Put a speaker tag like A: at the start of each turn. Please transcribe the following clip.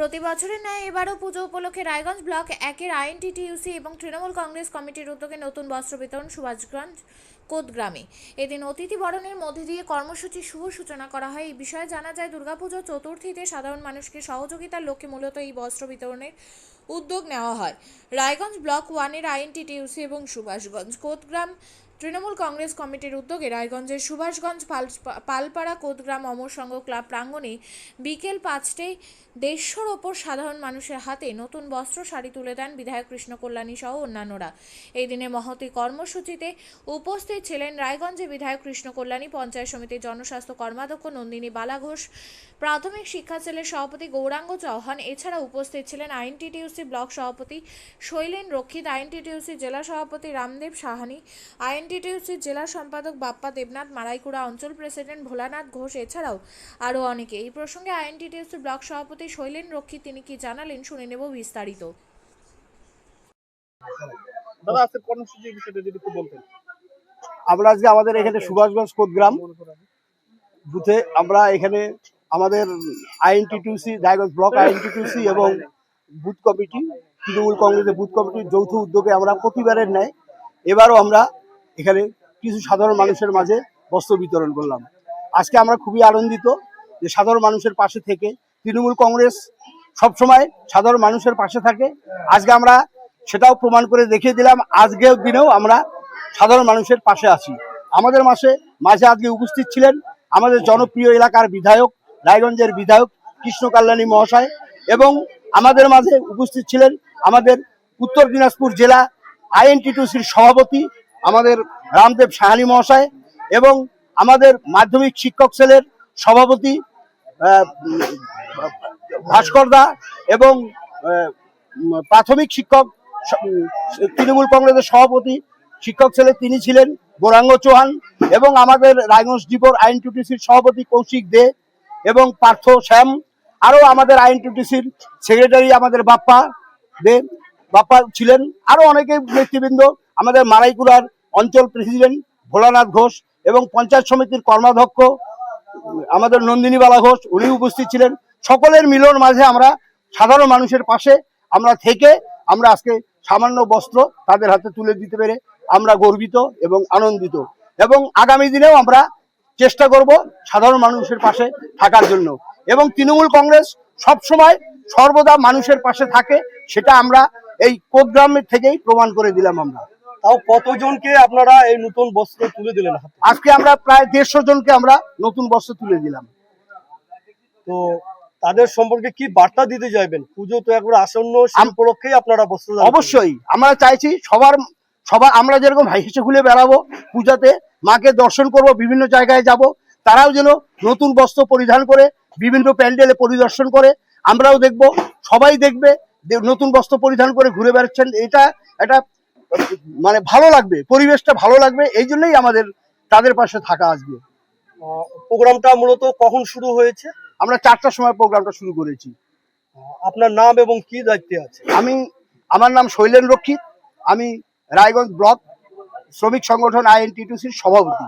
A: প্রতি বছরের ন্যায় এবারও পুজো উপলক্ষে রায়গঞ্জ ব্লক একের আইএনটিটিইউসি এবং তৃণমূল কংগ্রেস কমিটির উদ্যোগে নতুন বস্ত্র বিতরণ সুভাষগঞ্জ কোদগ্রামে এদিন অতিথি বরণের মধ্যে দিয়ে কর্মসূচি শুভ সূচনা করা হয়। এই বিষয়ে জানা যায়, দুর্গাপুজো চতুর্থীতে সাধারণ মানুষকে সহযোগিতার লক্ষ্যে মূলত এই বস্ত্র বিতরণের উদ্যোগ নেওয়া হয়। রায়গঞ্জ ব্লক ওয়ানের আইএনটিটিইউসি এবং সুভাষগঞ্জ কোদগ্রাম তৃণমূল কংগ্রেস কমিটির উদ্যোগে রায়গঞ্জের সুভাষগঞ্জ পাল- পালপাড়া কোদগ্রাম অমর সংঘ ক্লাব প্রাঙ্গণে বিকেল পাঁচটায় দেড়শোর ওপর সাধারণ মানুষের হাতে নতুন বস্ত্র, শাড়ি তুলে দেন বিধায়ক কৃষ্ণ কল্যাণী সহ অন্যান্যরা। এই দিনে মহতি কর্মসূচিতে উপস্থিত ছিলেন রায়গঞ্জে বিধায়ক কৃষ্ণ কল্যাণী পঞ্চায়েত সমিতির জনস্বাস্থ্য কর্মাধ্যক্ষ নন্দিনী বালা ঘোষ, প্রাথমিক শিক্ষা সেলের সভাপতি গৌরাঙ্গ চৌহান, এছাড়া উপস্থিত ছিলেন আইএনটিটিউসি ব্লক সভাপতি শৈলেন রক্ষিত, আইএনটিটিউসি জেলা সভাপতি রামদেব সাহানি আইএনটিটিউসি জেলা সম্পাদক বাপ্পা দেবনাথ মারাইকুড়া অঞ্চল প্রেসিডেন্ট ভোলানাথ ঘোষ এছাড়াও আরও অনেকে। এই প্রসঙ্গে আইএনটিটিউসি ব্লক সভাপতি শৈলেন রক্ষী তিনি কি জানালেন শুনে নেব বিস্তারিত।
B: দাদা আজকে কর্মসূচির বিষয়টা যদি একটু বলতেন।
C: আমরা আজকে আমাদের এখানে সুভাষগঞ্জ কোদগ্রাম বুথে আমরা এখানে আমাদের আইএনটিটিউসি রায়গঞ্জ ব্লক আইএনটিটিউসি এবং বুথ কমিটি তৃণমূল কংগ্রেসের বুথ কমিটির যৌথ উদ্যোগে আমরা প্রতিবারের ন্যায় এবারও আমরা এখানে কিছু সাধারণ মানুষের মাঝে বস্ত্র বিতরণ করলাম। আজকে আমরা খুবই আনন্দিত যে সাধারণ মানুষের পাশে থেকে তৃণমূল কংগ্রেস সবসময় সাধারণ মানুষের পাশে থাকে। আজকে আমরা সেটাও প্রমাণ করে দেখিয়ে দিলাম, আজকের দিনেও আমরা সাধারণ মানুষের পাশে আছি। আমাদের মাসে মাঝে আজকে উপস্থিত ছিলেন আমাদের জনপ্রিয় এলাকার বিধায়ক, রায়গঞ্জের বিধায়ক কৃষ্ণ কল্যাণী মহাশয় এবং আমাদের মাঝে উপস্থিত ছিলেন আমাদের উত্তর দিনাজপুর জেলা আইএনটিটিউসির সভাপতি আমাদের রামদেব সাহানি মহাশয় এবং আমাদের মাধ্যমিক শিক্ষক সেলের সভাপতি ভাস্কর দা এবং প্রাথমিক শিক্ষক তৃণমূল কংগ্রেসের সভাপতি শিক্ষক ছেলে তিনি ছিলেন গৌরাঙ্গ চৌহান এবং আমাদের রায়গঞ্জ ডিপোর আইনটিটিসির সভাপতি কৌশিক দে এবং পার্থ শ্যাম আরও আমাদের আইনটিটিসির সেক্রেটারি আমাদের বাপ্পা দে, বাপ্পা ছিলেন আরও অনেকে নেতৃবৃন্দ আমাদের মারাইকুড়ার অঞ্চল প্রেসিডেন্ট ভোলানাথ ঘোষ এবং পঞ্চায়েত সমিতির কর্মাধ্যক্ষ, আমাদের নন্দিনীবালা ঘোষ উনি উপস্থিত ছিলেন। সকলের মিলন মাঝে আমরা সাধারণ মানুষের পাশে, আমরা থেকে আমরা আজকে সামান্য বস্ত্র তাদের হাতে তুলে দিতে পেরে আমরা গর্বিত এবং আনন্দিত। এবং আগামী দিনেও আমরা চেষ্টা করব সাধারণ মানুষের পাশে থাকার জন্য। এবং তৃণমূল কংগ্রেস সবসময় সর্বদা মানুষের পাশে থাকে, সেটা আমরা এই কোগ্রামের থেকেই প্রমাণ করে দিলাম আমরা।
B: তাও কতজনকে আপনারা এই নতুন বস্ত্র তুলে দিলেন?
C: আজকে আমরা প্রায় দেড়শো জনকে আমরা নতুন বস্ত্র তুলে দিলাম।
B: তো তাদের সম্পর্কে কি বার্তা দিতে চাইবেন? পুজো তো একবার আসন্ন উপলক্ষেই আপনারা বস্ত্র
C: অবশ্যই। আমরা চাইছি সবার সবার আমরা যেরকম হেসে খুলে বেড়াবো পূজাতে মাকে দর্শন করব বিভিন্ন জায়গায় যাব তারাও যেন নতুন বস্ত্র পরিধান করে বিভিন্ন প্যান্ডেলে পরিদর্শন করে আমরাও দেখব সবাই দেখবে নতুন বস্ত্র পরিধান করে ঘুরে বেড়াচ্ছেন। এটা এটা মানে ভালো লাগবে পরিবেশটা ভালো লাগবে এই জন্যই আমাদের তাদের পাশে থাকা
B: আসবে প্রোগ্রামটা মূলত কখন শুরু হয়েছে?
C: আমরা চারটার সময় প্রোগ্রামটা শুরু করেছি।
B: আপনার নাম এবং কি দায়িত্বে আছে?
C: আমি আমার নাম শৈলেন রক্ষিত আমি রায়গঞ্জ ব্লক শ্রমিক সংগঠন আইএনটিটিউসির সভাপতি।